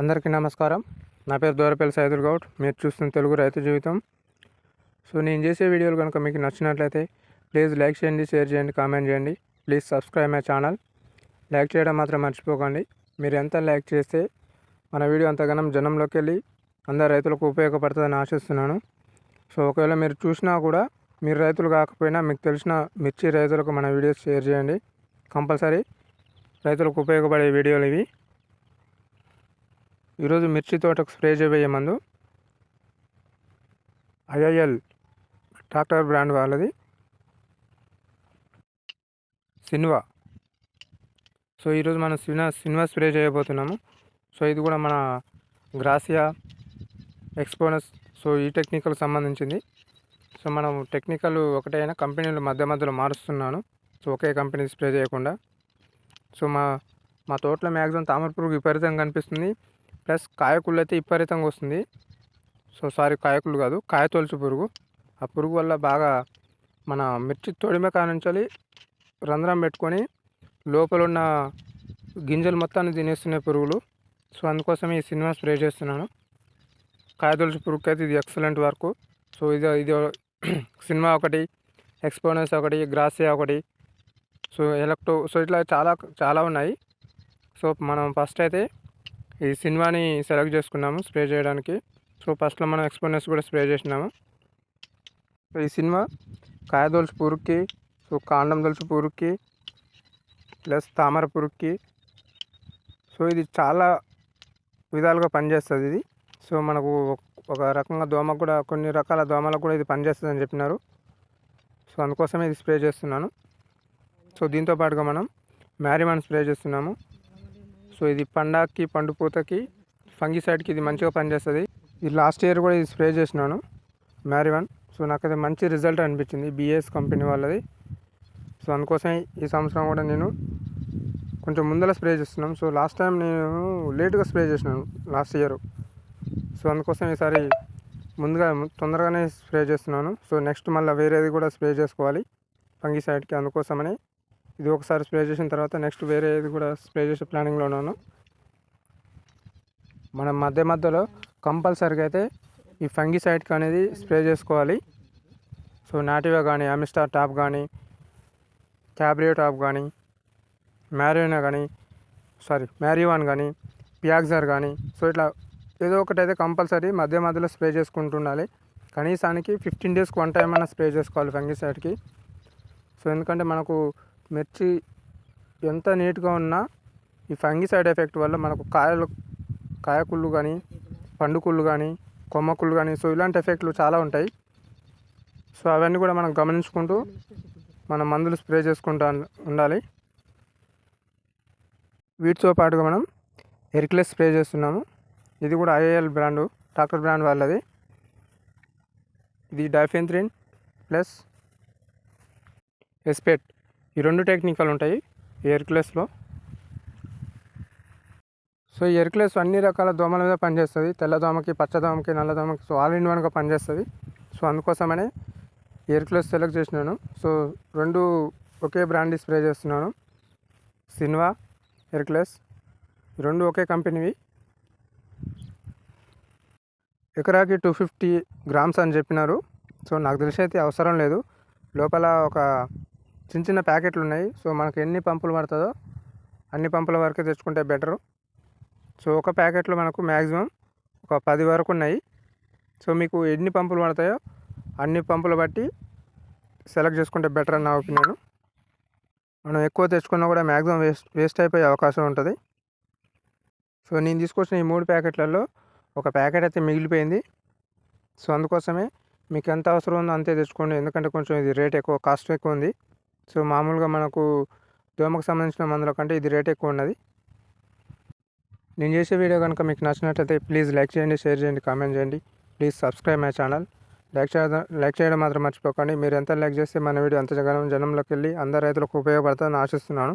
అందరికీ నమస్కారం. నా పేరు దూరపల్లి సైదుల్ గౌడ్. మీరు చూస్తున్న తెలుగు రైతు జీవితం. సో నేను చేసే వీడియోలు కనుక మీకు నచ్చినట్లయితే ప్లీజ్ లైక్ చేయండి షేర్ చేయండి కామెంట్ చేయండి. Please subscribe my channel. Like చేయడం మాత్రం మర్చిపోకండి. మీరు ఎంత లైక్ చేస్తే మన వీడియో అంతగానం జనంలోకి వెళ్ళి అందరు రైతులకు ఉపయోగపడుతుందని ఆశిస్తున్నాను. సో ఒకవేళ మీరు చూసినా కూడా మీరు రైతులు కాకపోయినా మీకు తెలిసిన మిర్చి రైతులకు మన వీడియోస్ షేర్ చేయండి. కంపల్సరీ రైతులకు ఉపయోగపడే వీడియోలు ఇవి. ఈరోజు మిర్చి తోటకు స్ప్రే చేయబోయే మందు ఐఐఎల్ ట్రాక్టర్ బ్రాండ్ వాళ్ళది. సిన్వా. సో ఈరోజు మనం సినిమా సినిమా స్ప్రే చేయబోతున్నాము. సో ఇది కూడా మన గ్రాసియా ఎక్స్పోనస్ సో ఈ టెక్నికల్ సంబంధించింది. సో మనం టెక్నికల్ ఒకటే అయినా కంపెనీలు మధ్య మధ్యలో మారుస్తున్నాను. సో ఒకే కంపెనీ స్ప్రే చేయకుండా. సో మా మా తోటలో మ్యాక్సిమం తామర పురుగు విపరీతంగా కనిపిస్తుంది. ప్లస్ కాయకుళ్ళు అయితే విపరీతంగా వస్తుంది. సో సారీ కాయకుళ్ళు కాదు కాయతొలుచు పురుగు. ఆ పురుగు వల్ల బాగా మన మిర్చి తొడిమే కానించాలి రంధ్రం పెట్టుకొని లోపల ఉన్న గింజలు మొత్తాన్ని తినేస్తున్నాయి పురుగులు. సో అందుకోసం ఈ సినిమా స్ప్రే చేస్తున్నాను. కాయతొలుచు పురుగుకి అయితే ఇది ఎక్సలెంట్ వర్క్. సో ఇది ఇది సినిమా ఒకటి ఎక్స్పోనెన్స్ ఒకటి గ్రాసియా ఒకటి. సో ఎలక్ట్రో సో ఇట్లా చాలా చాలా ఉన్నాయి. సో మనం ఫస్ట్ అయితే ఈ సినిమాని సెలెక్ట్ చేసుకున్నాము స్ప్రే చేయడానికి. సో ఫస్ట్లో మనం ఎక్స్పోనెన్స్ కూడా స్ప్రే చేసినాము. ఈ సినిమా కాయదొలుసు పురుగుకి సో కాండం దొలుసు పురుగుకి ప్లస్ తామర పురుగుకి సో ఇది చాలా విధాలుగా పనిచేస్తుంది ఇది. సో మనకు ఒక రకంగా దోమ కూడా కొన్ని రకాల దోమలకు కూడా ఇది పనిచేస్తుంది అని చెప్పినారు. సో అందుకోసమే ఇది స్ప్రే చేస్తున్నాను. సో దీంతో పాటుగా మనం మ్యారిమాన్ స్ప్రే చేస్తున్నాము. సో ఇది పండాకి పండు పూతకి ఫంగిసైడ్కి ఇది మంచిగా పనిచేస్తుంది. ఇది లాస్ట్ ఇయర్ కూడా ఇది స్ప్రే చేసినాను మ్యారివన్. సో నాకైతే మంచి రిజల్ట్ అనిపించింది బిఎస్ కంపెనీ వాళ్ళది. సో అందుకోసం ఈ సంవత్సరం కూడా నేను కొంచెం ముందర స్ప్రే చేస్తున్నాం. సో లాస్ట్ టైం నేను లేట్గా స్ప్రే చేసినాను లాస్ట్ ఇయర్. సో అందుకోసం ఈసారి ముందుగా తొందరగానే స్ప్రే చేస్తున్నాను. సో నెక్స్ట్ మళ్ళీ వేరేది కూడా స్ప్రే చేసుకోవాలి ఫంగిసైడ్కి అందుకోసమని. ఇది ఒకసారి స్ప్రే చేసిన తర్వాత నెక్స్ట్ వేరే ఇది కూడా స్ప్రే చేసే ప్లానింగ్లో ఉన్నాను. మనం మధ్య మధ్యలో కంపల్సరీగా అయితే ఈ ఫంగిసైడ్కి అనేది స్ప్రే చేసుకోవాలి. సో నాటివా కానీ అమిస్టార్ టాప్ కానీ క్యాబ్రియో టాప్ కానీ మ్యారియోనా కానీ సారీ మ్యారివాన్ కానీ పియాక్జర్ కానీ సో ఇట్లా ఏదో ఒకటి అయితే కంపల్సరీ మధ్య మధ్యలో స్ప్రే చేసుకుంటుండాలి. కనీసానికి ఫిఫ్టీన్ డేస్కి వన్ టైం అయినా స్ప్రే చేసుకోవాలి ఫంగిసైడ్కి. సో ఎందుకంటే మనకు మిర్చి ఎంత నీట్గా ఉన్నా ఈ ఫంగిసైడ్ ఎఫెక్ట్ వల్ల మనకు కాయలు కాయకుళ్ళు కానీ పండుకుళ్ళు కానీ కొమ్మకుళ్ళు కానీ సో ఇలాంటి ఎఫెక్ట్లు చాలా ఉంటాయి. సో అవన్నీ కూడా మనం గమనించుకుంటూ మనం మందులు స్ప్రే చేసుకుంటా ఉండాలి. వీటితో పాటుగా మనం ఎరిక్లెస్ స్ప్రే చేస్తున్నాము. ఇది కూడా ఐఏఎల్ బ్రాండు డాక్టర్ బ్రాండ్ వాళ్ళది. ఇది డైఫెంత్రిన్ ప్లస్ ఎస్పెట్. ఈ రెండు టెక్నికల్ ఉంటాయి ఎయిర్క్లెస్లో సో ఈ అన్ని రకాల దోమల మీద పనిచేస్తుంది. తెల్లదోమకి పచ్చదోమకి నల్లదోమకి సో ఆల్ ఇన్ వన్గా పనిచేస్తుంది. సో అందుకోసమనే ఎయిర్క్లెస్ సెలెక్ట్ చేసినాను. సో రెండు ఒకే బ్రాండ్ స్ప్రే చేస్తున్నాను. సిన్వా ఎయిర్క్లెస్ రెండు ఒకే కంపెనీవి. ఎకరాకి టూ ఫిఫ్టీ గ్రామ్స్ అని చెప్పినారు. సో నాకు తెలిసి అయితే అవసరం లేదు. లోపల ఒక చిన్న చిన్న ప్యాకెట్లు ఉన్నాయి. సో మనకు ఎన్ని పంపులు పడుతుందో అన్ని పంపుల వరకే తెచ్చుకుంటే బెటరు. సో ఒక ప్యాకెట్లో మనకు మ్యాక్సిమం ఒక పది వరకు ఉన్నాయి. సో మీకు ఎన్ని పంపులు పడతాయో అన్ని పంపులు బట్టి సెలెక్ట్ చేసుకుంటే బెటర్ అని నా ఒపీనియన్. మనం ఎక్కువ తెచ్చుకున్నా కూడా మ్యాక్సిమం వేస్ట్ వేస్ట్ అయిపోయే అవకాశం ఉంటుంది. సో నేను తీసుకొచ్చిన ఈ మూడు ప్యాకెట్లలో ఒక ప్యాకెట్ అయితే మిగిలిపోయింది. సో అందుకోసమే మీకు ఎంత అవసరం ఉందో అంతే తెచ్చుకోండి. ఎందుకంటే కొంచెం ఇది రేట్ ఎక్కువ కాస్ట్ ఎక్కువ ఉంది. సో మామూలుగా మనకు దోమకు సంబంధించిన మందుల కంటే ఇది రేట్ ఎక్కువ ఉన్నది. నేను చేసే వీడియో కనుక మీకు నచ్చినట్లయితే ప్లీజ్ లైక్ చేయండి షేర్ చేయండి కామెంట్ చేయండి. Please subscribe my channel. Like చేయడం లైక్ చేయడం మాత్రం మర్చిపోకండి. మీరు ఎంత లైక్ చేస్తే మన వీడియో అంత జనం జనంలోకి వెళ్ళి అందరు రైతులకు ఉపయోగపడుతుందని ఆశిస్తున్నాను.